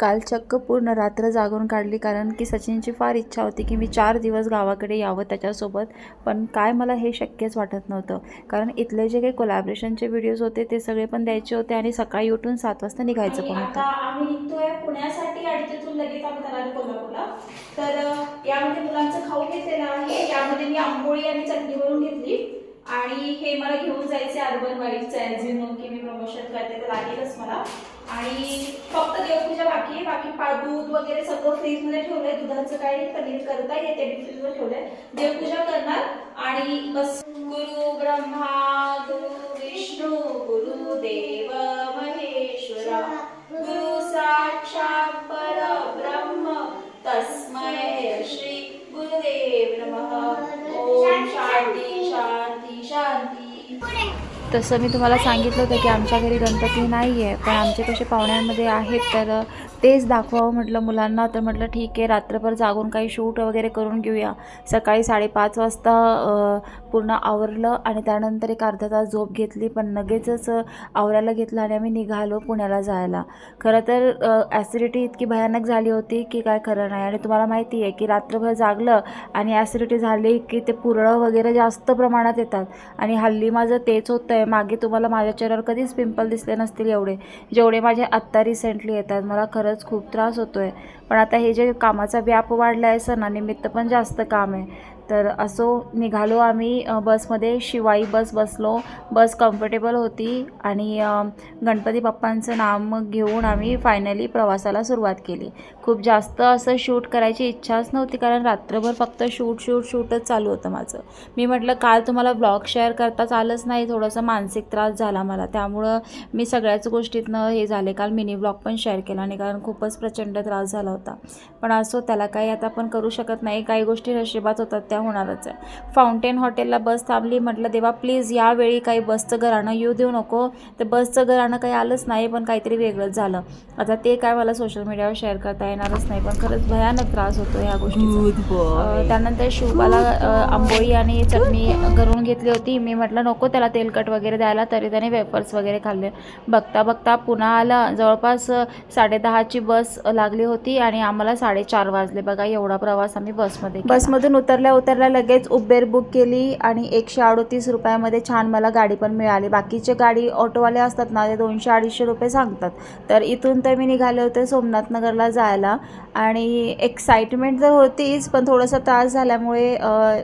काल चक्क पूर्ण रात्र जागून काढली कारण की सचिनची फार इच्छा होती की मी चार दिवस गावाकडे यावं त्याच्यासोबत. पण काय मला हे शक्यच वाटत नव्हतं. कारण इथले जे काही कोलॅबरेशनचे व्हिडिओज होते ते सगळे पण द्यायचे होते आणि सकाळी उठून सात वाजता निघायचं पण होतं. आम्ही निघतोय पुण्यासाठी आणि तिथून लगेच आम्ही जाणार आहे कोल्हापूरला. तर यामध्ये मुलांचं खाऊ घेतलेलं आहे. यामध्ये मी आंबोळी आणि चटणी बनवून घेतली. आणि हे मला घेऊन जायचे अर्बन वाईफचं ॲज यू नो की मी प्रमोशन करते तर लागेलच मला. आणि फक्त देवपूजा बाकी आहे. बाकी पा दूध वगैरे सगळं फ्रीजमध्ये ठेवलंय. दुधाचं काही पनीर करता येते मी फ्रीजवर ठेवलंय. देवपूजा करणार. आणि बस गुरु ब्रह्मा गुरु विष्णू गुरु देव महेश्वरा गुरु साक्षात परब्रह्म तस्मय श्री गुरुदेव नमः. ओम शांती शांती. तसं मी तुम्हाला सांगितलं होतं की आमच्या घरी गणपती नाही आहे पण आमचे कसे पाहुण्यांमध्ये आहेत तर तेच दाखवावं म्हटलं मुलांना. तर म्हटलं ठीक आहे रात्रभर जागून काही शूट वगैरे करून घेऊया. सकाळी साडेपाच वाजता पूर्ण आवरलं आणि त्यानंतर एक अर्धा तास झोप घेतली. पण लगेचच आवरायला घेतलं आणि आम्ही निघालो पुण्याला जायला. खरं तर ॲसिडिटी इतकी भयानक झाली होती की काय खरं नाही. आणि तुम्हाला माहिती आहे की रात्रभर जागलं आणि ॲसिडिटी झाली की ते पुरळं वगैरे जास्त प्रमाणात येतात. आणि हल्ली माझं तेच होतं आहे मागे तुम्हाला माझ्या चेहऱ्यावर कधीच पिंपल दिसले नसतील एवढे. जेवढे माझे आत्ता रिसेंटली येतात. मला खरंच खूप त्रास होतो आहे पण आता हे जे कामाचा व्याप वाढला आहे सणानिमित्त पण जास्त काम आहे. तर असो निघालो आम्ही बसमध्ये. शिवाई बस बसलो. बस कम्फर्टेबल होती आणि गणपती बाप्पांचं नाम घेऊन आम्ही फायनली प्रवासाला सुरुवात केली. खूप जास्त असं शूट करायची इच्छाच नव्हती कारण रात्रभर फक्त शूट शूट शूटच चालू होतं माझं. मी म्हटलं काल तुम्हाला ब्लॉग शेअर करताच आलंच नाही. थोडंसं मानसिक त्रास झाला मला. त्यामुळं मी सगळ्याच गोष्टीतनं हे झाले. काल मिनी ब्लॉग पण शेअर केला आणि कारण खूपच प्रचंड त्रास झाला होता. पण असो त्याला काही आता आपण करू शकत नाही. काही गोष्टी नशिबात होतात. त्या होणारच आहे. फाउंटेन हॉटेलला बस थांबली म्हटलं देवा प्लीज यावेळी काही बसचं घराणं येऊ देऊ नको. तर बसचं घराणं काही आलंच नाही पण काहीतरी वेगळंच झालं. आता ते काय मला सोशल मीडियावर शेअर करता येणारच नाही पण खरंच भयानक त्रास होतो ह्या गोष्टीचा. अ, त्यानंतर शुभाला अ, आंबोळी आणि चटणी करून घेतली होती. मी म्हटलं नको त्याला तेलकट वगैरे द्यायला. तरी त्याने वेफर्स वगैरे खाल्ले. बघता बघता पुन्हा आला. जवळपास अ, साडेदहाची बस लागली होती आणि आम्हाला साडेचार वाजले. बघा एवढा प्रवास आम्ही बसमध्ये बसमधून उतरल्या उतरल्या लगेच उबेर बुक केली आणि एकशे अडोतीस रुपयामध्ये छान मला गाडी पण मिळाली. बाकीचे गाडी ऑटोवाले असतात ना ते दोनशे अडीचशे रुपये सांगतात. तर इथून तर मी निघाले होते सोमनाथ नगरला जायला आणि एक्साइटमेंट तर होतीच पण थोडासा त्रास झाल्यामुळे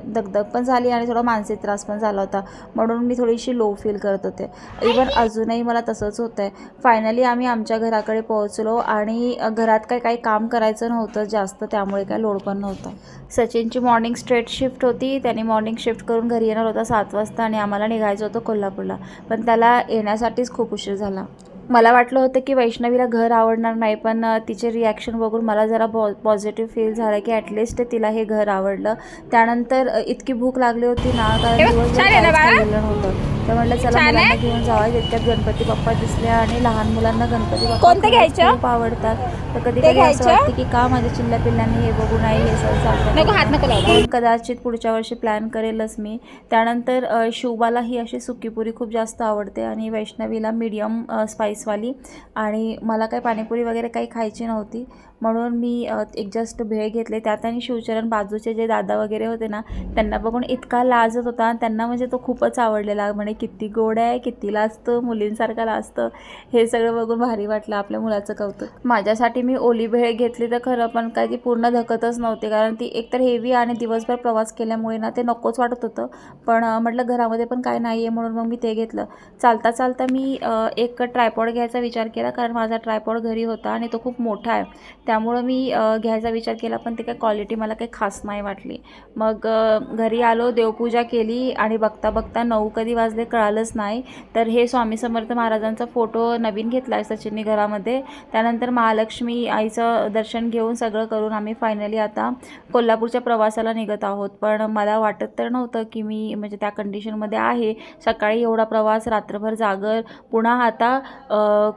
दगदग पण झाली आणि थोडा मानसिक त्रास पण झाला होता. म्हणून मी थोडीशी लो फील करत होते. इवन अजूनही मला तसंच होतं आहे फायनली आम्ही आमच्या घराकडे पोहोचलो आणि घरात काय काही काम करायचं नव्हतं जास्त त्यामुळे काय लोड पण नव्हता. सचिनची मॉर्निंग स्ट्रेट शिफ्ट होती. त्याने मॉर्निंग शिफ्ट करून घरी येणार होता सात वाजता आणि आम्हाला निघायचं होतं कोल्हापूरला. पण त्याला येण्यासाठीच खूप उशीर झाला. मला वाटलं होतं की वैष्णवीला घर आवडणार नाही पण तिचे रिॲक्शन बघून मला जरा पॉ पॉझिटिव्ह फील झालं की ॲटलिस्ट तिला हे घर आवडलं. त्यानंतर इतकी भूक लागली होती ना कारण दिवसभर खाल्लेलं नव्हतं. तर म्हटलं चला मुलांना घेऊन जावा. तितक्यात गणपती बाप्पा दिसले आणि लहान मुलांना गणपती बाप्पा घ्यायचं? खूप आवडतात. तर कधी कधी असं? वाटतं की का माझ्या चिल्ल्या पिल्लांनी हे बघू नाही हे सगळं चालतं? कदाचित पुढच्या वर्षी प्लॅन करेलच मी. त्यानंतर शुभाला ही अशी सुकीपुरी खूप जास्त आवडते आणि वैष्णवीला मीडियम स्पाईसवाली. आणि मला काही पाणीपुरी वगैरे काही खायची नव्हती. म्हणून मी एक जस्ट भेळ घेतले. त्यात आणि शिवचरण बाजूचे जे दादा वगैरे होते ना त्यांना बघून इतका लाजत होता. आणि त्यांना म्हणजे तो खूपच आवडलेला. म्हणे किती गोड आहे किती लाजतं मुलींसारखं लाजतं हे सगळं बघून भारी वाटलं आपल्या मुलाचं कौतुक. माझ्यासाठी मी ओली भेळ घेतली तर खरं पण काय ती पूर्ण धकतच नव्हती कारण ती एकतर हेवी आणि दिवसभर प्रवास केल्यामुळे ना ते नकोच वाटत होतं. पण म्हटलं घरामध्ये पण काय नाही आहे म्हणून मग मी ते घेतलं. चालता चालता मी एक ट्रायपॉड घ्यायचा विचार केला कारण माझा ट्रायपॉड घरी होता आणि तो खूप मोठा आहे. त्यामुळं मी घ्यायचा विचार केला पण ते काय क्वालिटी मला काही खास नाही वाटली. मग घरी आलो देवपूजा केली आणि बघता बघता नऊ कधी वाजले कळालंच नाही. तर हे स्वामी समर्थ महाराजांचा फोटो नवीन घेतला आहे सचिननी घरामध्ये. त्यानंतर महालक्ष्मी आईचं दर्शन घेऊन सगळं करून आम्ही फायनली आता कोल्हापूरच्या प्रवासाला निघत आहोत. पण मला वाटत तर नव्हतं की मी म्हणजे त्या कंडिशनमध्ये आहे. सकाळी एवढा प्रवास रात्रभर जागर पुन्हा आता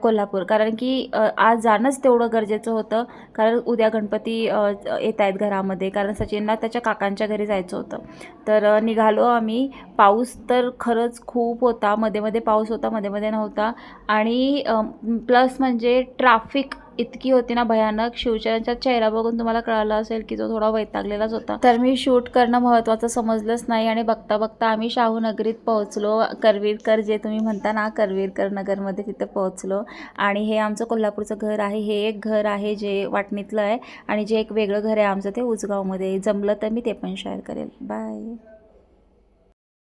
कोल्हापूर. कारण की आज जाणंच तेवढं गरजेचं होतं. कारण उद्या गणपती येत आहेत घरामध्ये. कारण सचिनला त्याच्या काकांच्या घरी जायचं होतं. तर निघालो आम्ही. पाऊस तर खरंच खूप होता. मध्ये मध्ये पाऊस होता मध्ये मध्ये नव्हता. आणि प्लस म्हणजे ट्राफिक इतकी होती ना भयानक. शिवचरणचा चेहरा बघून तुम्हाला कळालं असेल की तो थोडा वैतागलेलाच होता. तर मी शूट करणं महत्त्वाचं समजलंच नाही आणि बघता बघता आम्ही शाहू नगरीत पोहोचलो. करवीरकर जे तुम्ही म्हणता ना करवीरकर नगरमध्ये तिथे पोहोचलो. आणि हे आमचं कोल्हापूरचं घर आहे. हे एक घर आहे जे वाटणीतलं आहे. आणि जे एक वेगळं घर आहे आमचं ते उजगावमध्ये. जमलं तर मी ते पण शेअर करेल. बाय